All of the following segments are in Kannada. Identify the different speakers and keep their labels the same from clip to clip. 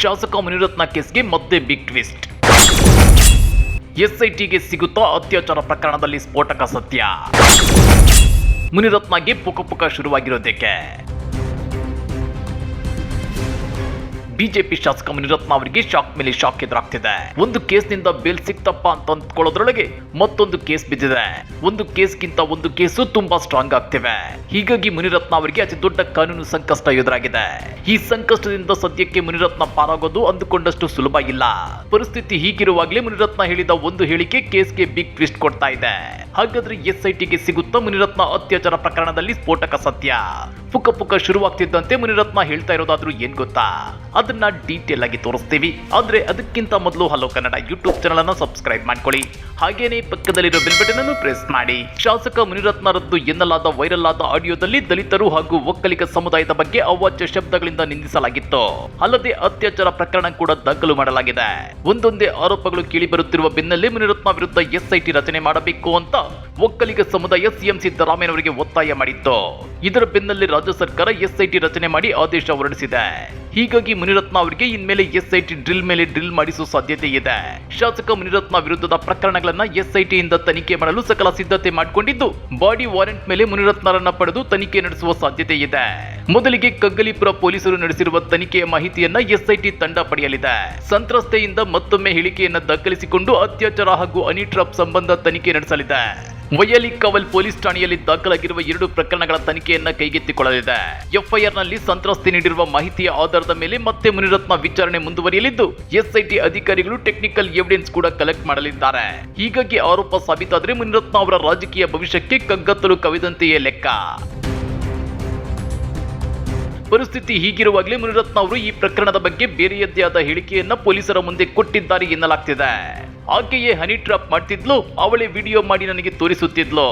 Speaker 1: ಶಾಸಕ ಮುನಿರತ್ನ ಕೇಸ್ಗೆ ಮತ್ತೆ ಬಿಗ್ ಟ್ವಿಸ್ಟ್ ಎಸ್ಐಟಿಗೆ ಸಿಗುತ್ತಾ ಅತ್ಯಾಚಾರ ಪ್ರಕರಣದಲ್ಲಿ ಸ್ಫೋಟಕ ಸತ್ಯ. ಮುನಿರತ್ನಗೆ ಪುಕ ಪುಕ ಶುರುವಾಗಿರೋದಕ್ಕೆ. ಬಿಜೆಪಿ ಶಾಸಕ ಮುನಿರತ್ನ ಅವರಿಗೆ ಶಾಕ್ ಮೇಲೆ ಶಾಕ್ ಎದುರಾಗ್ತಿದೆ. ಒಂದು ಕೇಸ್ನಿಂದ ಬೇಲ್ ಸಿಕ್ತಪ್ಪ ಅಂತ ಅಂದ್ಕೊಳ್ಳೋದ್ರೊಳಗೆ ಮತ್ತೊಂದು ಕೇಸ್ ಬಿದ್ದಿದೆ. ಒಂದು ಕೇಸ್ಗಿಂತ ಒಂದು ಕೇಸು ತುಂಬಾ ಸ್ಟ್ರಾಂಗ್ ಆಗ್ತಿವೆ. ಹೀಗಾಗಿ ಮುನಿರತ್ನ ಅವರಿಗೆ ಅತಿ ದೊಡ್ಡ ಕಾನೂನು ಸಂಕಷ್ಟ ಎದುರಾಗಿದೆ. ಈ ಸಂಕಷ್ಟದಿಂದ ಸದ್ಯಕ್ಕೆ ಮುನಿರತ್ನ ಪಾರಾಗೋದು ಅಂದುಕೊಂಡಷ್ಟು ಸುಲಭ ಇಲ್ಲ. ಪರಿಸ್ಥಿತಿ ಹೀಗಿರುವಾಗಲೇ ಮುನಿರತ್ನ ಹೇಳಿದ ಒಂದು ಹೇಳಿಕೆ ಕೇಸ್ಗೆ ಬಿಗ್ ಟ್ವಿಸ್ಟ್ ಕೊಡ್ತಾ ಇದೆ. ಹಾಗಾದ್ರೆ ಎಸ್ಐಟಿಗೆ ಸಿಗುತ್ತಾ ಮುನಿರತ್ನ ಅತ್ಯಾಚಾರ ಪ್ರಕರಣದಲ್ಲಿ ಸ್ಫೋಟಕ ಸತ್ಯ? ಪುಕ್ಕ ಪುಕ್ಕ ಶುರುವಾಗ್ತಿದ್ದಂತೆ ಮುನಿರತ್ನ ಹೇಳ್ತಾ ಇರೋದಾದ್ರೂ ಏನ್ ಗೊತ್ತಾ? ಅದನ್ನ ಡೀಟೇಲ್ ಆಗಿ ತೋರಿಸ್ತೀವಿ. ಆದ್ರೆ ಅದಕ್ಕಿಂತ ಮೊದಲು ಹಲೋ ಕನ್ನಡ ಯೂಟ್ಯೂಬ್ ಚಾನಲ್ ಅನ್ನ ಸಬ್ಸ್ಕ್ರೈಬ್ ಮಾಡ್ಕೊಳ್ಳಿ. ಹಾಗೇನೆ ಪಕ್ಕದಲ್ಲಿರೋ ಬೆಲ್ ಬಟನ್ ಅನ್ನು ಪ್ರೆಸ್ ಮಾಡಿ. ಶಾಸಕ ಮುನಿರತ್ನರದ್ದು ಎನ್ನಲಾದ ವೈರಲ್ ಆದ ಆಡಿಯೋದಲ್ಲಿ ದಲಿತರು ಹಾಗೂ ಒಕ್ಕಲಿಗ ಸಮುದಾಯದ ಬಗ್ಗೆ ಅವಾಚ್ಯ ಶಬ್ದಗಳಿಂದ ನಿಂದಿಸಲಾಗಿತ್ತು. ಅಲ್ಲದೆ ಅತ್ಯಾಚಾರ ಪ್ರಕರಣ ಕೂಡ ದಾಖಲು ಮಾಡಲಾಗಿದೆ. ಒಂದೊಂದೇ ಆರೋಪಗಳು ಕೇಳಿ ಬರುತ್ತಿರುವ ಬೆನ್ನಲ್ಲೇ ಮುನಿರತ್ನ ವಿರುದ್ಧ ಎಸ್ಐಟಿ ರಚನೆ ಮಾಡಬೇಕು ಅಂತ ಒಕ್ಕಲಿಗ ಸಮುದಾಯ ಸಿಎಂ ಸಿದ್ದರಾಮಯ್ಯನವರಿಗೆ ಒತ್ತಾಯ ಮಾಡಿತ್ತು ಇದರ ಬೆನ್ನಲ್ಲಿ ರಾಜ್ಯ ಸರ್ಕಾರ ಎಸ್ಐಟಿ ರಚನೆ ಮಾಡಿ ಆದೇಶ ಹೊರಡಿಸಿದೆ. ಹೀಗಾಗಿ ಮುನಿರತ್ನ ಅವರಿಗೆ ಇನ್ಮೇಲೆ ಎಸ್ಐಟಿ ಡ್ರಿಲ್ ಮೇಲೆ ಡ್ರಿಲ್ ಮಾಡಿಸುವ ಸಾಧ್ಯತೆ ಇದೆ. ಶಾಸಕ ಮುನಿರತ್ನ ವಿರುದ್ಧದ ಪ್ರಕರಣಗಳನ್ನ ಎಸ್ಐಟಿಯಿಂದ ತನಿಖೆ ಮಾಡಲು ಸಕಲ ಸಿದ್ಧತೆ ಮಾಡಿಕೊಂಡಿದ್ದು, ಬಾಡಿ ವಾರೆಂಟ್ ಮೇಲೆ ಮುನಿರತ್ನರನ್ನ ಪಡೆದು ತನಿಖೆ ನಡೆಸುವ ಸಾಧ್ಯತೆ ಇದೆ. ಮೊದಲಿಗೆ ಕಗ್ಗಲಿಪುರ ಪೊಲೀಸರು ನಡೆಸಿರುವ ತನಿಖೆಯ ಮಾಹಿತಿಯನ್ನ ಎಸ್ಐಟಿ ತಂಡ ಪಡೆಯಲಿದೆ. ಸಂತ್ರಸ್ತೆಯಿಂದ ಮತ್ತೊಮ್ಮೆ ಹೇಳಿಕೆಯನ್ನ ದಾಖಲಿಸಿಕೊಂಡು ಅತ್ಯಾಚಾರ ಹಾಗೂ ಅನಿಟ್ರಾಪ್ ಸಂಬಂಧ ತನಿಖೆ ನಡೆಸಲಿದೆ. ವೈಯಲಿ ಕವಲ್ ಪೊಲೀಸ್ ಠಾಣೆಯಲ್ಲಿ ದಾಖಲಾಗಿರುವ ಎರಡು ಪ್ರಕರಣಗಳ ತನಿಖೆಯನ್ನ ಕೈಗೆತ್ತಿಕೊಳ್ಳಲಿದೆ. ಎಫ್ಐಆರ್ನಲ್ಲಿ ಸಂತ್ರಸ್ತೆ ನೀಡಿರುವ ಮಾಹಿತಿಯ ಆಧಾರದ ಮೇಲೆ ಮತ್ತೆ ಮುನಿರತ್ನ ವಿಚಾರಣೆ ಮುಂದುವರಿಯಲಿದ್ದು, ಎಸ್ಐಟಿ ಅಧಿಕಾರಿಗಳು ಟೆಕ್ನಿಕಲ್ ಎವಿಡೆನ್ಸ್ ಕೂಡ ಕಲೆಕ್ಟ್ ಮಾಡಲಿದ್ದಾರೆ. ಹೀಗಾಗಿ ಆರೋಪ ಸಾಬೀತಾದರೆ ಮುನಿರತ್ನ ಅವರ ರಾಜಕೀಯ ಭವಿಷ್ಯಕ್ಕೆ ಕಗ್ಗತ್ತಲು ಕವಿದಂತೆಯೇ ಲೆಕ್ಕ. ಪರಿಸ್ಥಿತಿ ಹೀಗಿರುವಾಗಲೇ ಮುನಿರತ್ನ ಅವರು ಈ ಪ್ರಕರಣದ ಬಗ್ಗೆ ಬೇರೆಯದ್ದೇ ಆದ ಹೇಳಿಕೆಯನ್ನ ಪೊಲೀಸರ ಮುಂದೆ ಕೊಟ್ಟಿದ್ದಾರೆ ಎನ್ನಲಾಗ್ತಿದೆ. ಆಕೆಯೇ ಹನಿ ಟ್ರಾಪ್ ಮಾಡ್ತಿದ್ಲು, ಅವಳೇ ವಿಡಿಯೋ ಮಾಡಿ ನನಗೆ ತೋರಿಸುತ್ತಿದ್ಲು.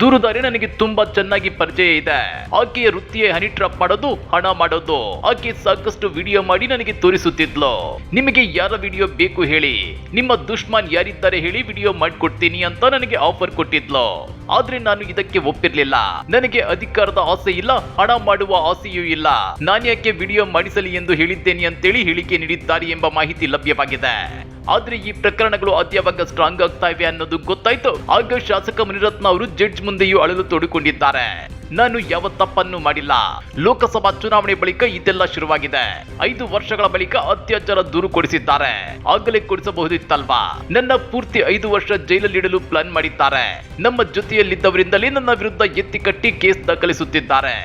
Speaker 1: ದೂರುದಾರಿ ನನಗೆ ತುಂಬಾ ಚೆನ್ನಾಗಿ ಪರಿಚಯ ಇದೆ. ಆಕೆಯ ವೃತ್ತಿಯೇ ಹನಿ ಟ್ರಾಪ್ ಮಾಡೋದು, ಹಣ ಮಾಡೋದು. ಆಕೆ ಸಾಕಷ್ಟು ವಿಡಿಯೋ ಮಾಡಿ ನನಗೆ ತೋರಿಸುತ್ತಿದ್ಲು. ನಿಮಗೆ ಯಾರ ವಿಡಿಯೋ ಬೇಕು ಹೇಳಿ. ನಿಮ್ಮ ದುಶ್ಮನ್ ಯಾರಿದ್ದಾರೆ ಹೇಳಿ ವಿಡಿಯೋ ಮಾಡ್ಕೊಡ್ತೀನಿ ಅಂತ ನನಗೆ ಆಫರ್ ಕೊಟ್ಟಿದ್ಲು. ಆದ್ರೆ ನಾನು ಇದಕ್ಕೆ ಒಪ್ಪಿರ್ಲಿಲ್ಲ. ನನಗೆ ಅಧಿಕಾರದ ಆಸೆ ಇಲ್ಲ, ಹಣ ಮಾಡುವ ಆಸೆಯೂ ಇಲ್ಲ. ನಾನ್ಯಾಕೆ ವಿಡಿಯೋ ಮಾಡಿಸಲಿ ಎಂದು ಹೇಳಿದ್ದೇನೆ ಅಂತೇಳಿ ಹೇಳಿಕೆ ನೀಡಿದ್ದಾರೆ ಎಂಬ ಮಾಹಿತಿ ಲಭ್ಯವಾಗಿದೆ. ಆದ್ರೆ ಈ ಪ್ರಕರಣಗಳು ಅದ್ಯಾವಾಗ ಸ್ಟ್ರಾಂಗ್ ಆಗ್ತಾ ಇವೆ ಅನ್ನೋದು ಗೊತ್ತಾಯ್ತು. ಆಗ ಶಾಸಕ ಮುನಿರತ್ನ ಅವರು ಜಡ್ಜ್ ಮುಂದೆಯೂ ಅಳಲು ತೋಡಿಕೊಂಡಿದ್ದಾರೆ. ನಾನು ಯಾವ ತಪ್ಪನ್ನು ಮಾಡಿಲ್ಲ. ಲೋಕಸಭಾ ಚುನಾವಣೆ ಬಳಿಕ ಇದೆಲ್ಲ ಶುರುವಾಗಿದೆ. ಐದು ವರ್ಷಗಳ ಬಳಿಕ ಅತ್ಯಾಚಾರ ದೂರು ಕೊಡಿಸಿದ್ದಾರೆ ಆಗಲೇ ಕೊಡಿಸಬಹುದಿತ್ತಲ್ವಾ? ನನ್ನ ಪೂರ್ತಿ ಐದು ವರ್ಷ ಜೈಲಲ್ಲಿಡಲು ಪ್ಲಾನ್ ಮಾಡಿದ್ದಾರೆ. ನಮ್ಮ ಜೊತೆಯಲ್ಲಿದ್ದವರಿಂದಲೇ ನನ್ನ ವಿರುದ್ಧ ಎತ್ತಿ ಕಟ್ಟಿ ಕೇಸ್ ದಾಖಲಿಸುತ್ತಿದ್ದಾರೆ.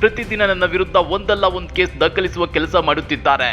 Speaker 1: ಪ್ರತಿದಿನ ನನ್ನ ವಿರುದ್ಧ ಒಂದಲ್ಲ ಒಂದು ಕೇಸ್ ದಾಖಲಿಸುವ ಕೆಲಸ ಮಾಡುತ್ತಿದ್ದಾರೆ.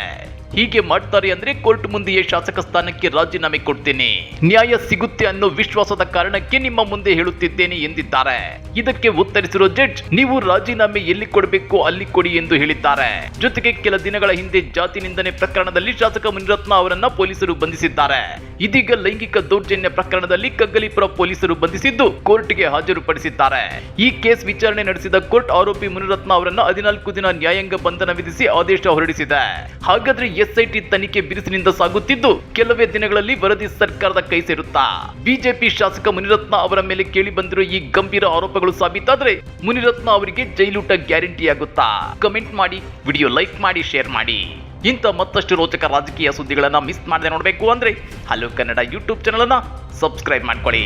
Speaker 1: ಹೀಗೆ ಮಾಡ್ತಾರೆ ಅಂದ್ರೆ ಕೋರ್ಟ್ ಮುಂದೆಯೇ ಶಾಸಕ ಸ್ಥಾನಕ್ಕೆ ರಾಜೀನಾಮೆ ಕೊಡ್ತೇನೆ. ನ್ಯಾಯ ಸಿಗುತ್ತೆ ಅನ್ನೋ ವಿಶ್ವಾಸದ ಕಾರಣಕ್ಕೆ ನಿಮ್ಮ ಮುಂದೆ ಹೇಳುತ್ತಿದ್ದೇನೆ ಎಂದಿದ್ದಾರೆ. ಇದಕ್ಕೆ ಉತ್ತರಿಸಿರುವ ಜಡ್ಜ್, ನೀವು ರಾಜೀನಾಮೆ ಎಲ್ಲಿ ಕೊಡಬೇಕು ಅಲ್ಲಿ ಕೊಡಿ ಎಂದು ಹೇಳಿದ್ದಾರೆ. ಜೊತೆಗೆ ಕೆಲ ದಿನಗಳ ಹಿಂದೆ ಜಾತಿ ನಿಂದನೆ ಪ್ರಕರಣದಲ್ಲಿ ಶಾಸಕ ಮುನಿರತ್ನ ಅವರನ್ನ ಪೊಲೀಸರು ಬಂಧಿಸಿದ್ದಾರೆ. ಇದೀಗ ಲೈಂಗಿಕ ದೌರ್ಜನ್ಯ ಪ್ರಕರಣದಲ್ಲಿ ಕಗ್ಗಲಿಪುರ ಪೊಲೀಸರು ಬಂಧಿಸಿದ್ದು ಕೋರ್ಟ್ಗೆ ಹಾಜರುಪಡಿಸಿದ್ದಾರೆ. ಈ ಕೇಸ್ ವಿಚಾರಣೆ ನಡೆಸಿದ ಕೋರ್ಟ್ ಆರೋಪಿ ಮುನಿರತ್ನ ಅವರನ್ನ ಹದಿನಾಲ್ಕು ದಿನ ನ್ಯಾಯಾಂಗ ಬಂಧನ ವಿಧಿಸಿ ಆದೇಶ ಹೊರಡಿಸಿದೆ. ಹಾಗಾದ್ರೆ ಎಸ್ಐಟಿ ತನಿಖೆ ಬಿರುಸಿನಿಂದ ಸಾಗುತ್ತಿದ್ದು, ಕೆಲವೇ ದಿನಗಳಲ್ಲಿ ವರದಿ ಸರ್ಕಾರದ ಕೈ ಸೇರುತ್ತಾ. ಬಿಜೆಪಿ ಶಾಸಕ ಮುನಿರತ್ನ ಅವರ ಮೇಲೆ ಕೇಳಿ ಬಂದಿರೋ ಈ ಗಂಭೀರ ಆರೋಪಗಳು ಸಾಬೀತಾದ್ರೆ ಮುನಿರತ್ನ ಅವರಿಗೆ ಜೈಲೂಟ ಗ್ಯಾರಂಟಿ ಆಗುತ್ತಾ ಕಮೆಂಟ್ ಮಾಡಿ, ವಿಡಿಯೋ ಲೈಕ್ ಮಾಡಿ, ಶೇರ್ ಮಾಡಿ. ಇಂಥ ಮತ್ತಷ್ಟು ರೋಚಕ ರಾಜಕೀಯ ಸುದ್ದಿಗಳನ್ನ ಮಿಸ್ ಮಾಡದೆ ನೋಡಬೇಕು ಅಂದ್ರೆ ಹಲೋ ಕನ್ನಡ ಯೂಟ್ಯೂಬ್ ಚಾನಲ್ ಅನ್ನ ಸಬ್ಸ್ಕ್ರೈಬ್ ಮಾಡ್ಕೊಳ್ಳಿ.